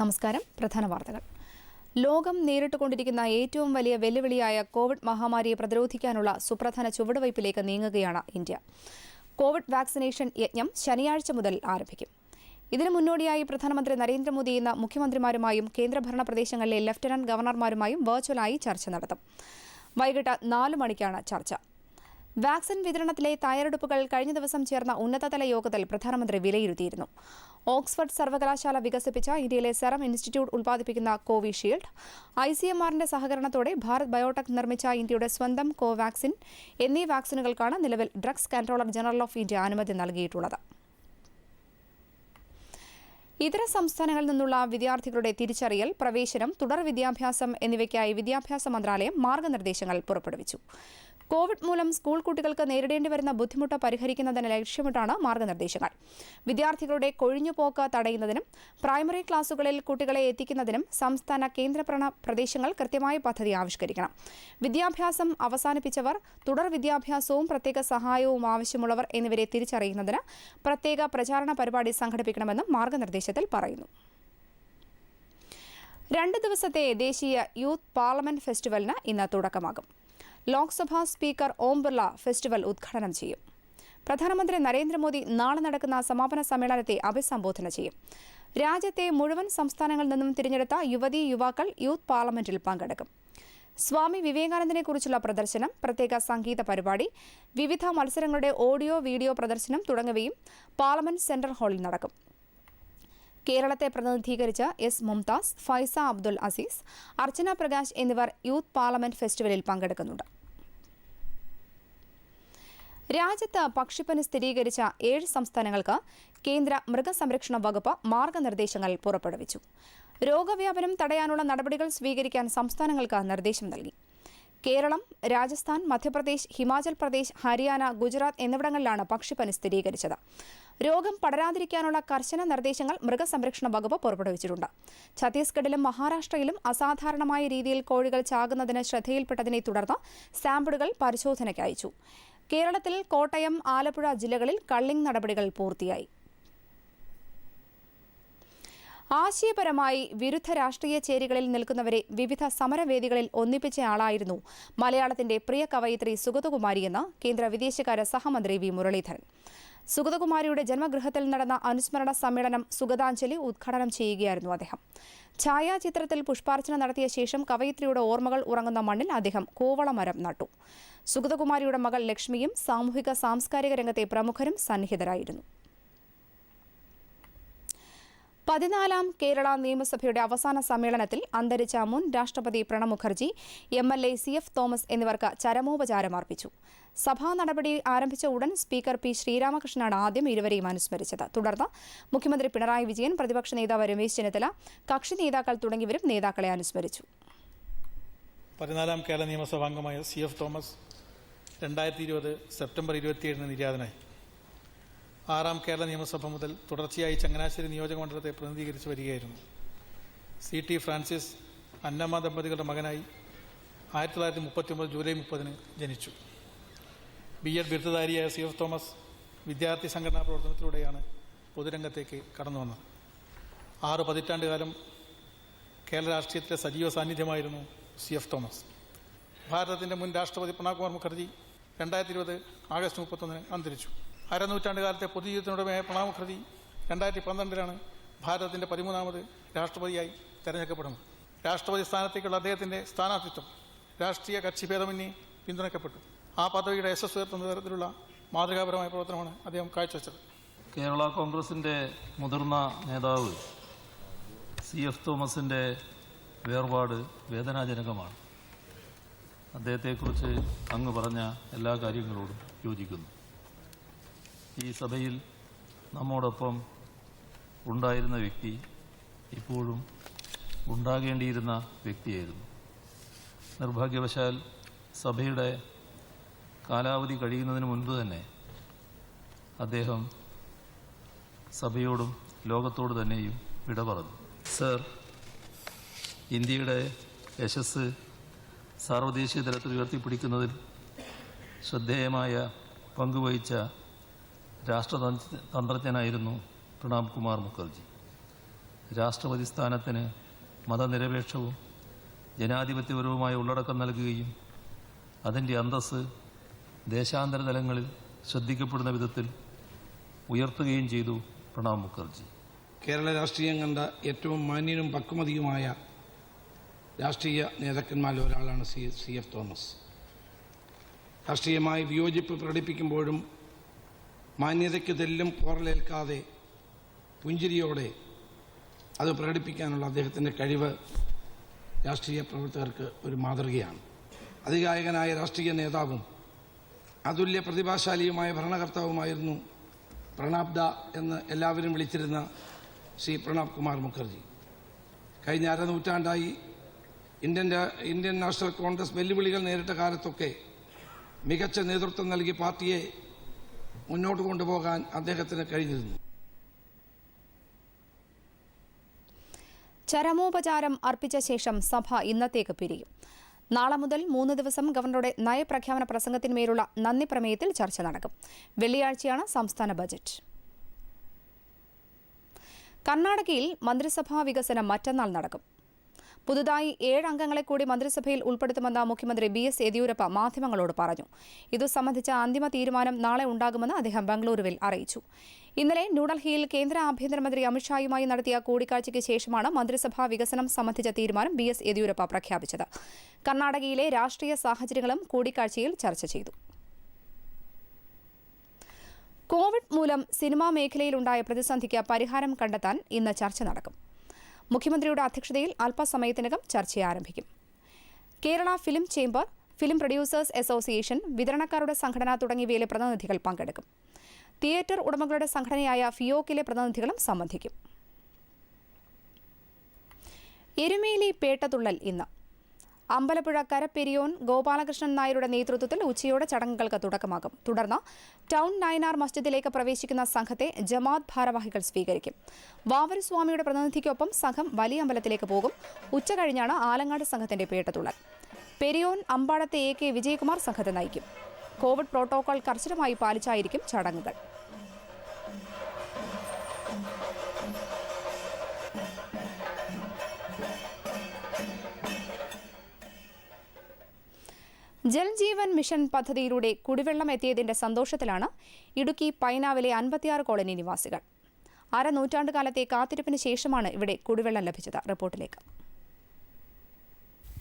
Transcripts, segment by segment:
നമസ്കാരം. പ്രധാന വാർത്തകൾ. ലോകം നേരിട്ടുകൊണ്ടിരിക്കുന്ന ഏറ്റവും വലിയ വെല്ലുവിളിയായ കോവിഡ് മഹാമാരിയെ പ്രതിരോധിക്കാനുള്ള സുപ്രധാന ചുവടുവയ്പിലേക്ക് നീങ്ങുകയാണ് ഇന്ത്യ. കോവിഡ് വാക്സിനേഷൻ യജ്ഞം ശനിയാഴ്ച മുതൽ ആരംഭിക്കും. ഇതിനു മുന്നോടിയായി പ്രധാനമന്ത്രി നരേന്ദ്രമോദി ഇന്ന് മുഖ്യമന്ത്രിമാരുമായും കേന്ദ്രഭരണ പ്രദേശങ്ങളിലെ ലഫ്റ്റനന്റ് ഗവർണർമാരുമായും വെർച്വലായി ചർച്ച നടത്തും. വൈകിട്ട് നാല് മണിക്കാണ് ചർച്ച. വാക്സിൻ വിതരണത്തിലെ തയ്യാറെടുപ്പുകൾ കഴിഞ്ഞ ദിവസം ചേർന്ന ഉന്നതതല യോഗത്തിൽ പ്രധാനമന്ത്രി വിലയിരുത്തിയിരുന്നു. ഓക്സ്ഫോർഡ് സർവകലാശാല വികസിപ്പിച്ച ഇന്ത്യയിലെ സെറം ഇൻസ്റ്റിറ്റ്യൂട്ട് ഉൽപ്പാദിപ്പിക്കുന്ന കോവിഷീൽഡ് ഐ സി എം ആറിന്റെ സഹകരണത്തോടെ ഭാരത് ബയോടെക് നിർമ്മിച്ച ഇന്ത്യയുടെ സ്വന്തം കോവാക്സിൻ എന്നീ വാക്സിനുകൾക്കാണ് നിലവിൽ drugs controller general of India അനുമതി നൽകിയിട്ടുള്ളത്. ഇതര സംസ്ഥാനങ്ങളിൽ നിന്നുള്ള വിദ്യാർത്ഥികളുടെ തിരിച്ചറിയൽ പ്രവേശനം തുടർ വിദ്യാഭ്യാസം എന്നിവയ്ക്കായി വിദ്യാഭ്യാസ മന്ത്രാലയം മാർഗനിർദ്ദേശങ്ങൾ പുറപ്പെടുവിച്ചു. കോവിഡ് മൂലം സ്കൂൾ കുട്ടികൾക്ക് നേരിടേണ്ടി വരുന്ന ബുദ്ധിമുട്ട് പരിഹരിക്കുന്നതിന് ലക്ഷ്യമിട്ടാണ് മാർഗനിർദ്ദേശങ്ങൾ. വിദ്യാർത്ഥികളുടെ കൊഴിഞ്ഞുപോക്ക് തടയുന്നതിനും പ്രൈമറി ക്ലാസുകളിൽ കുട്ടികളെ എത്തിക്കുന്നതിനും സംസ്ഥാന കേന്ദ്രഭരണ പ്രദേശങ്ങൾ കൃത്യമായ പദ്ധതി ആവിഷ്കരിക്കണം. വിദ്യാഭ്യാസം അവസാനിപ്പിച്ചവർ തുടർ വിദ്യാഭ്യാസവും പ്രത്യേക സഹായവും ആവശ്യമുള്ളവർ എന്നിവരെ തിരിച്ചറിയുന്നതിന് പ്രത്യേക പ്രചാരണ പരിപാടി സംഘടിപ്പിക്കണമെന്നും മാർഗനിർദ്ദേശത്തിൽ പറയുന്നു. രണ്ട് ദിവസത്തെ ദേശീയ യൂത്ത് പാർലമെന്റ് ഫെസ്റ്റിവലിന് ഇന്ന് തുടക്കമാകും. ലോക്സഭാ സ്പീക്കർ ഓം ബിർള ഫെസ്റ്റിവൽ ഉദ്ഘാടനം ചെയ്യും. പ്രധാനമന്ത്രി നരേന്ദ്രമോദി നാളെ നടക്കുന്ന സമാപന സമ്മേളനത്തെ അഭിസംബോധന ചെയ്യും. രാജ്യത്തെ മുഴുവൻ സംസ്ഥാനങ്ങളിൽ നിന്നും തിരഞ്ഞെടുത്ത യുവതീ യുവാക്കൾ യൂത്ത് പാർലമെന്റിൽ പങ്കെടുക്കും. സ്വാമി വിവേകാനന്ദനെക്കുറിച്ചുള്ള പ്രദർശനം പ്രത്യേക സംഗീത പരിപാടി വിവിധ മത്സരങ്ങളുടെ ഓഡിയോ വീഡിയോ പ്രദർശനം തുടങ്ങിയവയും പാർലമെന്റ് സെൻട്രൽ ഹാളിൽ നടക്കും. കേരളത്തെ പ്രതിനിധീകരിച്ച് എസ് മുംതാസ് ഫൈസ അബ്ദുൽ അസീസ് അർച്ചന പ്രകാശ് എന്നിവർ യൂത്ത് പാർലമെന്റ് ഫെസ്റ്റിവലിൽ പങ്കെടുക്കുന്നുണ്ട്. രാജ്യത്ത് പക്ഷിപ്പനി സ്ഥിരീകരിച്ച ഏഴ് സംസ്ഥാനങ്ങൾക്ക് കേന്ദ്ര മൃഗസംരക്ഷണ വകുപ്പ് മാർഗനിർദ്ദേശങ്ങൾ പുറപ്പെടുവിച്ചു. രോഗവ്യാപനം തടയാനുള്ള നടപടികൾ സ്വീകരിക്കാൻ സംസ്ഥാനങ്ങൾക്ക് നിർദ്ദേശം നൽകി. കേരളം രാജസ്ഥാൻ മധ്യപ്രദേശ് ഹിമാചൽ പ്രദേശ് ഹരിയാന ഗുജറാത്ത് എന്നിവിടങ്ങളിലാണ് പക്ഷിപ്പനി സ്ഥിരീകരിച്ചത്. രോഗം പടരാതിരിക്കാനുള്ള കർശന നിർദ്ദേശങ്ങൾ മൃഗസംരക്ഷണ വകുപ്പ് പുറപ്പെടുവിച്ചിട്ടുണ്ട്. ഛത്തീസ്ഗഡിലും മഹാരാഷ്ട്രയിലും അസാധാരണമായ രീതിയിൽ കോഴികൾ ചാകുന്നതിന് ശ്രദ്ധയിൽപ്പെട്ടതിനെ തുടർന്ന് സാമ്പിളുകൾ പരിശോധനയ്ക്ക് അയച്ചു. കേരളത്തിൽ കോട്ടയം ആലപ്പുഴ ജില്ലകളിൽ കള്ളിംഗ് നടപടികൾ പൂർത്തിയായി. ആശയപരമായി വിരുദ്ധ രാഷ്ട്രീയ ചേരികളിൽ നിൽക്കുന്നവരെ വിവിധ സമരവേദികളിൽ ഒന്നിപ്പിച്ച ആളായിരുന്നു മലയാളത്തിന്റെ പ്രിയ കവയിത്രി സുഗതകുമാരിയെന്ന് കേന്ദ്ര വിദേശകാര്യ സഹമന്ത്രി വി. മുരളീധരൻ. സുഗതകുമാരിയുടെ ജന്മഗൃഹത്തിൽ നടന്ന അനുസ്മരണ സമ്മേളനം സുഗതാഞ്ജലി ഉദ്ഘാടനം ചെയ്യുകയായിരുന്നു അദ്ദേഹം. ഛായാചിത്രത്തിൽ പുഷ്പാർച്ചന നടത്തിയ ശേഷം കവയിത്രിയുടെ ഓർമ്മകൾ ഉറങ്ങുന്ന മണ്ണിൽ അദ്ദേഹം കോവളമരം നട്ടു. സുഗതകുമാരിയുടെ മകൾ ലക്ഷ്മിയും സാമൂഹിക സാംസ്കാരിക രംഗത്തെ പ്രമുഖരും സന്നിഹിതരായിരുന്നു. പതിനാലാം കേരള നിയമസഭയുടെ അവസാന സമ്മേളനത്തിൽ അന്തരിച്ച മുൻ രാഷ്ട്രപതി Pranab Mukherjee M L A C F Thomas എന്നിവർക്ക് ചരമോപചാരം അർപ്പിച്ചു. സഭാ നടപടി ആരംഭിച്ച ഉടൻ സ്പീക്കർ പി ശ്രീരാമകൃഷ്ണനാണ് ആദ്യം ഇരുവരെയും അനുസ്മരിച്ചത്. തുടർന്ന് മുഖ്യമന്ത്രി പിണറായി വിജയൻ പ്രതിപക്ഷ നേതാവ് രമേശ് ചെന്നിത്തല കക്ഷി നേതാക്കൾ തുടങ്ങിയവരും നേതാക്കളെ അനുസ്മരിച്ചു. പതിനാലാം കേരള നിയമസഭാ അംഗമായ സി എഫ് തോമസ് രണ്ടായിരത്തി ഇരുപത് സെപ്റ്റംബർ ഇരുപത്തിയേഴിന് നിര്യാതനായി. ആറാം കേരള നിയമസഭ മുതൽ തുടർച്ചയായി ചങ്ങനാശ്ശേരി നിയോജക മണ്ഡലത്തെ പ്രതിനിധീകരിച്ച് വരികയായിരുന്നു. സി ടി ഫ്രാൻസിസ് അന്നമ്മ ദമ്പതികളുടെ മകനായി ആയിരത്തി തൊള്ളായിരത്തി മുപ്പത്തി ഒമ്പത് ജൂലൈ മുപ്പതിന് ജനിച്ചു. ബി എഡ് ബിരുദധാരിയായ സി എഫ് തോമസ് വിദ്യാർത്ഥി സംഘടനാ പ്രവർത്തനത്തിലൂടെയാണ് പൊതുരംഗത്തേക്ക് കടന്നു വന്നത്. ആറ് പതിറ്റാണ്ട് കാലം കേരള രാഷ്ട്രീയത്തിലെ സജീവ സാന്നിധ്യമായിരുന്നു സി എഫ് തോമസ്. ഭാരതത്തിന്റെ മുൻ രാഷ്ട്രപതി പ്രണബ് കുമാർ മുഖർജി രണ്ടായിരത്തി ഇരുപത് ആഗസ്റ്റ് മുപ്പത്തൊന്നിന് അന്തരിച്ചു. അരനൂറ്റാണ്ട് കാലത്തെ പൊതുജീവിതത്തിനുടമയായ പ്രണബ് മുഖർജി രണ്ടായിരത്തി പന്ത്രണ്ടിലാണ് ഭാരതത്തിന്റെ പതിമൂന്നാമത് രാഷ്ട്രപതിയായി തെരഞ്ഞെടുക്കപ്പെടുന്നത്. രാഷ്ട്രപതി സ്ഥാനത്തേക്കുള്ള അദ്ദേഹത്തിന്റെ സ്ഥാനാർത്ഥിത്വം രാഷ്ട്രീയ കക്ഷിഭേദമന്യേ പിന്തുണയ്ക്കപ്പെട്ടു. ആ പദവിയുടെ യശസ് ഉയർത്തുന്ന തരത്തിലുള്ള മാതൃകാപരമായ പ്രവർത്തനമാണ് അദ്ദേഹം കാഴ്ചവെച്ചത്. കേരള കോൺഗ്രസിന്റെ മുതിർന്ന നേതാവ് സി. എഫ്. തോമസിന്റെ വേർപാട് വേദനാജനകമാണ്. അദ്ദേഹത്തെക്കുറിച്ച് അങ്ങ് പറഞ്ഞ എല്ലാ കാര്യങ്ങളോടും യോജിക്കുന്നു. ഈ സഭയിൽ നമ്മോടൊപ്പം ഉണ്ടായിരുന്ന വ്യക്തി ഇപ്പോഴും ഉണ്ടാകേണ്ടിയിരുന്ന വ്യക്തിയായിരുന്നു. നിർഭാഗ്യവശാൽ സഭയുടെ കാലാവധി കഴിയുന്നതിന് മുൻപ് തന്നെ അദ്ദേഹം സഭയോടും ലോകത്തോട് തന്നെയും വിട പറഞ്ഞു. സർ ഇന്ത്യയുടെ യശസ് സാർവദേശീയ തലത്തിൽ ഉയർത്തിപ്പിടിക്കുന്നതിൽ ശ്രദ്ധേയമായ പങ്കുവഹിച്ച രാഷ്ട്രതന്ത്രജ്ഞനായിരുന്നു പ്രണാബ് കുമാർ മുഖർജി. രാഷ്ട്രപതി സ്ഥാനത്തിന് മതനിരപേക്ഷവും ജനാധിപത്യപരവുമായ ഉള്ളടക്കം നൽകുകയും അതിന്റെ അന്തസ് ദേശാന്തര തലങ്ങളിൽ ശ്രദ്ധിക്കപ്പെടുന്ന വിധത്തിൽ ഉയർത്തുകയും ചെയ്തു പ്രണാബ് മുഖർജി. കേരള രാഷ്ട്രീയം കണ്ട ഏറ്റവും മാന്യനും പക്വമതിയുമായ രാഷ്ട്രീയ നേതാക്കന്മാരിൽ ഒരാളാണ് സി സി എഫ് തോമസ്. രാഷ്ട്രീയമായി വിയോജിപ്പ് പ്രകടിപ്പിക്കുമ്പോഴും മാന്യതയ്ക്ക് തെല്ലും പോറലേൽക്കാതെ പുഞ്ചിരിയോടെ അത് പ്രകടിപ്പിക്കാനുള്ള അദ്ദേഹത്തിന്റെ കഴിവ് രാഷ്ട്രീയ പ്രവർത്തകർക്ക് ഒരു മാതൃകയാണ്. അതികായകനായ രാഷ്ട്രീയ നേതാവും അതുല്യ പ്രതിഭാശാലിയുമായ ഭരണകർത്താവുമായിരുന്നു പ്രണാബ് ദ എന്ന് എല്ലാവരും വിളിച്ചിരുന്ന ശ്രീ പ്രണാബ് കുമാർ മുഖർജി. കഴിഞ്ഞ അരനൂറ്റാണ്ടായി ഇന്ത്യൻ ഇന്ത്യൻ നാഷണൽ കോൺഗ്രസ് വെല്ലുവിളികൾ നേരിട്ട കാലത്തൊക്കെ മികച്ച നേതൃത്വം നൽകി പാർട്ടിയെ മുന്നോട്ട് കൊണ്ടുപോകാൻ അദ്ദേഹത്തിന് കഴിഞ്ഞിരുന്നു. ചരമോപചാരം അർപ്പിച്ച ശേഷം സഭ ഇന്നത്തേക്ക് പിരിയും. നാളെ മുതൽ മൂന്ന് ദിവസം ഗവർണറുടെ നയപ്രഖ്യാപന പ്രസംഗത്തിന്മേലുള്ള നന്ദി പ്രമേയത്തിൽ ചർച്ച നടക്കും. വെള്ളിയാഴ്ചയാണ് സംസ്ഥാന ബജറ്റ്. കർണാടകയിൽ മന്ത്രിസഭാ വികസനം മറ്റന്നാൾ നടക്കും. പുതുതായി ഏഴ് അംഗങ്ങളെ കൂടി മന്ത്രിസഭയിൽ ഉൾപ്പെടുത്തുമെന്ന് മുഖ്യമന്ത്രി ബി എസ് യെദ്യൂരപ്പ മാധ്യമങ്ങളോട് പറഞ്ഞു. ഇതു സംബന്ധിച്ച അന്തിമ തീരുമാനം നാളെ ഉണ്ടാകുമെന്ന് അദ്ദേഹം ബംഗളൂരുവിൽ അറിയിച്ചു. ഇന്നലെ ന്യൂഡൽഹിയിൽ കേന്ദ്ര ആഭ്യന്തരമന്ത്രി അമിത്ഷായുമായി നടത്തിയ കൂടിക്കാഴ്ചയ്ക്ക് ശേഷമാണ് മന്ത്രിസഭാ വികസനം സംബന്ധിച്ച തീരുമാനം ബി എസ് യെദ്യൂരപ്പ പ്രഖ്യാപിച്ചത്. കർണാടകയിലെ രാഷ്ട്രീയ സാഹചര്യങ്ങളും കൂടിക്കാഴ്ചയിൽ ചർച്ച ചെയ്തു. കോവിഡ് മൂലം സിനിമാ മേഖലയിലുണ്ടായ പ്രതിസന്ധിക്ക് പരിഹാരം കണ്ടെത്താൻ ഇന്ന് ചർച്ച നടക്കും. മുഖ്യമന്ത്രിയുടെ അധ്യക്ഷതയിൽ അല്പസമയത്തിനകം ചർച്ച ആരംഭിക്കും Kerala film chamber film producers association വിതരണക്കാരുടെ സംഘടന തുടങ്ങിയവയിലെ പ്രതിനിധികൾ പങ്കെടുക്കും. തിയേറ്റർ ഉടമകളുടെ സംഘടനയായ ഫിയോക്കിലെ പ്രതിനിധികളും സംബന്ധിക്കും. എരുമേലി പേട്ടതുള്ളൽ ഇന്ന് അമ്പലപ്പുഴ കരപ്പെരിയോൻ ഗോപാലകൃഷ്ണൻ നായരുടെ നേതൃത്വത്തിൽ ഉച്ചയോടെ ചടങ്ങുകൾക്ക് തുടക്കമാകും. തുടർന്ന് ടൗൺ നയനാർ മസ്ജിദിലേക്ക് പ്രവേശിക്കുന്ന സംഘത്തെ ജമാത് ഭാരവാഹികൾ സ്വീകരിക്കും. വാവരസ്വാമിയുടെ പ്രതിനിധിക്കൊപ്പം സംഘം വലിയ അമ്പലത്തിലേക്ക് പോകും. ഉച്ച കഴിഞ്ഞാണ് ആലങ്ങാട് സംഘത്തിന്റെ പേട്ടതുള്ളൽ. പെരിയോൻ അമ്പാടത്തെ എ കെ വിജയകുമാർ സംഘത്തെ നയിക്കും. കോവിഡ് പ്രോട്ടോകോൾ കർശനമായി പാലിച്ചായിരിക്കും ചടങ്ങുകൾ. ജൽജീവൻ മിഷൻ പദ്ധതിയിലൂടെ കുടിവെള്ളം എത്തിയതിന്റെ സന്തോഷത്തിലാണ് ഇടുക്കി പൈനാവിലെ അൻപത്തിയാറ് കോളനി നിവാസികൾ. അരനൂറ്റാണ്ട് കാലത്തെ കാത്തിരിപ്പിന് ശേഷമാണ് ഇവിടെ കുടിവെള്ളം ലഭിച്ചത്. റിപ്പോർട്ടിലേക്ക്.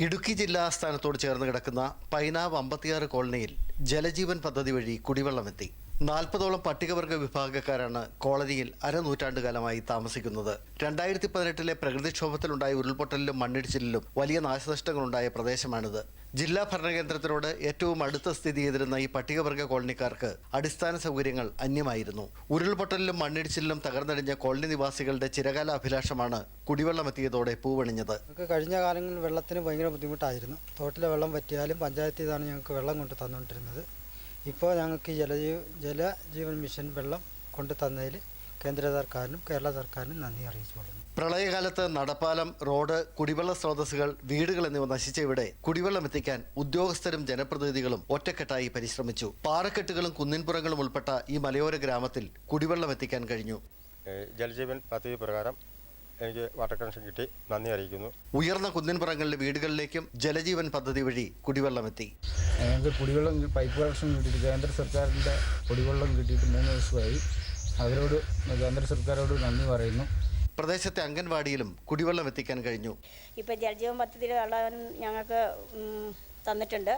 ഇടുക്കി ജില്ലാ ആസ്ഥാനത്തോട് ചേർന്ന് കിടക്കുന്ന പൈനാവ് അമ്പത്തിയാറ് കോളനിയിൽ ജലജീവൻ പദ്ധതി വഴി കുടിവെള്ളം കുടിവെള്ളമെത്തി നാൽപ്പതോളം പട്ടികവർഗ വിഭാഗക്കാരാണ് കോളനിയിൽ അരനൂറ്റാണ്ട് കാലമായി താമസിക്കുന്നത്. രണ്ടായിരത്തി പതിനെട്ടിലെ പ്രകൃതിക്ഷോഭത്തിലുണ്ടായ ഉരുൾപൊട്ടലിലും മണ്ണിടിച്ചിലിലും വലിയ നാശനഷ്ടങ്ങളുണ്ടായ പ്രദേശമാണിത്. ജില്ലാ ഭരണകേന്ദ്രത്തിനോട് ഏറ്റവും അടുത്ത സ്ഥിതി ചെയ്തിരുന്ന ഈ പട്ടികവർഗ കോളനിക്കാർക്ക് അടിസ്ഥാന സൗകര്യങ്ങൾ അന്യമായിരുന്നു. ഉരുൾപൊട്ടലിലും മണ്ണിടിച്ചിലിലും തകർന്നടിഞ്ഞ കോളനി നിവാസികളുടെ ചിരകാല അഭിലാഷമാണ് കുടിവെള്ളമെത്തിയതോടെ പൂവണിഞ്ഞത്. ഞങ്ങൾക്ക് കഴിഞ്ഞ കാലങ്ങളിൽ വെള്ളത്തിന് ഭയങ്കര ബുദ്ധിമുട്ടായിരുന്നു. തോട്ടിലെ വെള്ളം പറ്റിയാലും പഞ്ചായത്തിൽ നിന്നാണ് ഞങ്ങൾക്ക് വെള്ളം കൊണ്ട് തന്നുകൊണ്ടിരുന്നത്. ഇപ്പോൾ ഞങ്ങൾക്ക് ജലജീവ ജലജീവൻ മിഷൻ വെള്ളം കൊണ്ട് തന്നതിൽ കേന്ദ്ര സർക്കാരിനും കേരള സർക്കാരിനും നന്ദി അറിയിച്ചുകൊള്ളുന്നു. പ്രളയകാലത്ത് നടപ്പാലം റോഡ് കുടിവെള്ള സ്രോതസ്സുകൾ വീടുകൾ എന്നിവ നശിച്ച ഇവിടെ കുടിവെള്ളം എത്തിക്കാൻ ഉദ്യോഗസ്ഥരും ജനപ്രതിനിധികളും ഒറ്റക്കെട്ടായി പരിശ്രമിച്ചു. പാറക്കെട്ടുകളും കുന്നിൻപുറങ്ങളും ഉൾപ്പെട്ട ഈ മലയോര ഗ്രാമത്തിൽ കുടിവെള്ളം എത്തിക്കാൻ കഴിഞ്ഞു. ജലജീവൻ പദ്ധതി പ്രകാരം എനിക്ക് വാട്ടർ കണക്ഷൻ കിട്ടി. നന്ദി അറിയിക്കുന്നു. ഉയർന്ന കുന്നിൻപുറങ്ങളിലെ വീടുകളിലേക്കും ജലജീവൻ പദ്ധതി വഴി കുടിവെള്ളമെത്തി ഞങ്ങൾക്ക് കുടിവെള്ളം പൈപ്പ് കണക്ഷൻ കിട്ടിയിട്ട് കേന്ദ്ര സർക്കാരിന്റെ കുടിവെള്ളം കിട്ടിയിട്ട് മൂന്ന് ദിവസമായി. അവരോട് കേന്ദ്ര സർക്കാരോട് നന്ദി പറയുന്നു. പ്രദേശത്തെ അംഗൻവാടിയിലും കുടിവെള്ളം എത്തിക്കാൻ കഴിഞ്ഞു. ഇപ്പോൾ ജലജീവൻ പദ്ധതിയിൽ വെള്ളം ഞങ്ങൾക്ക് തന്നിട്ടുണ്ട്.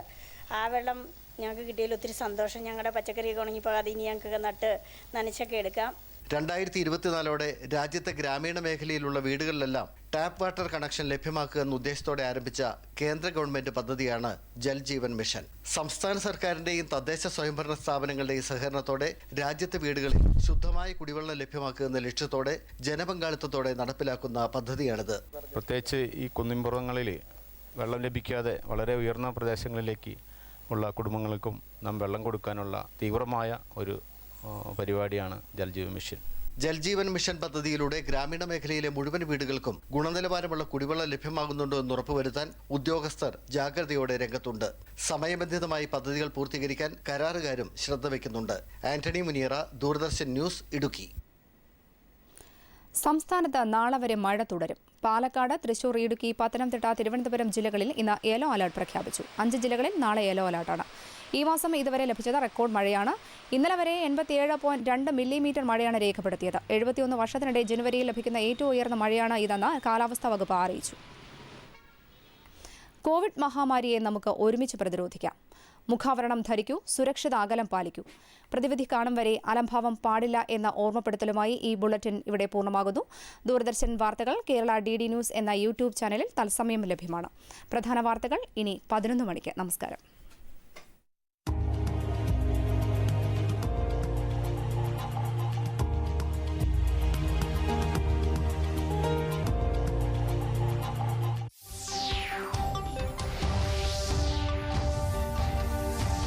ആ വെള്ളം ഞങ്ങൾക്ക് കിട്ടിയതിൽ ഒത്തിരി സന്തോഷം. ഞങ്ങളുടെ പച്ചക്കറിയൊക്കെ ഉണങ്ങിപ്പോൾ അത് ഇനി ഞങ്ങൾക്ക് നട്ട് നനച്ചൊക്കെ എടുക്കാം. രണ്ടായിരത്തി ഇരുപത്തിനാലോടെ രാജ്യത്തെ ഗ്രാമീണ മേഖലയിലുള്ള വീടുകളിലെല്ലാം ടാപ്പ് വാട്ടർ കണക്ഷൻ ലഭ്യമാക്കുക എന്ന ഉദ്ദേശത്തോടെ ആരംഭിച്ച കേന്ദ്ര ഗവൺമെന്റ് പദ്ധതിയാണ് ജൽജീവൻ മിഷൻ. സംസ്ഥാന സർക്കാരിന്റെയും തദ്ദേശ സ്വയംഭരണ സ്ഥാപനങ്ങളുടെയും സഹകരണത്തോടെ രാജ്യത്തെ വീടുകളിൽ ശുദ്ധമായ കുടിവെള്ളം ലഭ്യമാക്കുക എന്ന ലക്ഷ്യത്തോടെ ജനപങ്കാളിത്തത്തോടെ നടപ്പിലാക്കുന്ന പദ്ധതിയാണിത്. പ്രത്യേകിച്ച് ഈ കുന്നിൻപുറങ്ങളിൽ വെള്ളം ലഭിക്കാതെ വളരെ ഉയർന്ന പ്രദേശങ്ങളിലേക്ക് ഉള്ള കുടുംബങ്ങൾക്കും നാം വെള്ളം കൊടുക്കാനുള്ള തീവ്രമായ ഒരു പരിപാടിയാണ് ജൽജീവൻ മിഷൻ. ജൽജീവൻ മിഷൻ പദ്ധതിയിലൂടെ ഗ്രാമീണ മേഖലയിലെ മുഴുവൻ വീടുകൾക്കും ഗുണനിലവാരമുള്ള കുടിവെള്ളം ലഭ്യമാകുന്നുണ്ടോ എന്ന് ഉറപ്പുവരുത്താൻ ഉദ്യോഗസ്ഥർ ജാഗ്രതയോടെ രംഗത്തുണ്ട്. സമയബന്ധിതമായി പദ്ധതികൾ പൂർത്തീകരിക്കാൻ കരാറുകാരും ശ്രദ്ധ വയ്ക്കുന്നുണ്ട് ആന്റണി മുനിയറ ദൂരദർശൻ ന്യൂസ് ഇടുക്കി. സംസ്ഥാനത്ത് നാളെ വരെ മഴ തുടരും. പാലക്കാട് തൃശൂർ ഇടുക്കി പത്തനംതിട്ട തിരുവനന്തപുരം ജില്ലകളിൽ ഇന്ന് യെല്ലോ അലർട്ട് പ്രഖ്യാപിച്ചു. അഞ്ച് ജില്ലകളിൽ നാളെ യെല്ലോ അലർട്ടാണ്. ഈ മാസം ഇതുവരെ ലഭിച്ചത് റെക്കോർഡ് മഴയാണ്. ഇന്നലെ വരെ എൺപത്തിയേഴ് പോയിന്റ് രണ്ട് മില്ലിമീറ്റർ മഴയാണ് രേഖപ്പെടുത്തിയത്. എഴുപത്തിയൊന്ന് വർഷത്തിനിടെ ജനുവരിയിൽ ലഭിക്കുന്ന ഏറ്റവും ഉയർന്ന മഴയാണ് ഇതെന്ന് കാലാവസ്ഥാ വകുപ്പ് അറിയിച്ചു. കോവിഡ് മഹാമാരിയെ നമുക്ക് ഒരുമിച്ച് പ്രതിരോധിക്കാം. മുഖാവരണം ധരിക്കൂ സുരക്ഷിത അകലം പാലിക്കൂ. പ്രതിവിധി കാണും വരെ അലംഭാവം പാടില്ല എന്ന ഓർമ്മപ്പെടുത്തലുമായി ഈ ബുള്ളറ്റിൻ ഇവിടെ പൂർണമാകുന്നു. ദൂരദർശൻ വാർത്തകൾ കേരള ഡി ഡി ന്യൂസ് എന്ന യൂട്യൂബ് ചാനലിൽ തത്സമയം ലഭ്യമാണ്. പ്രധാന വാർത്തകൾ ഇനി പതിനൊന്ന് മണിക്ക്. നമസ്കാരം.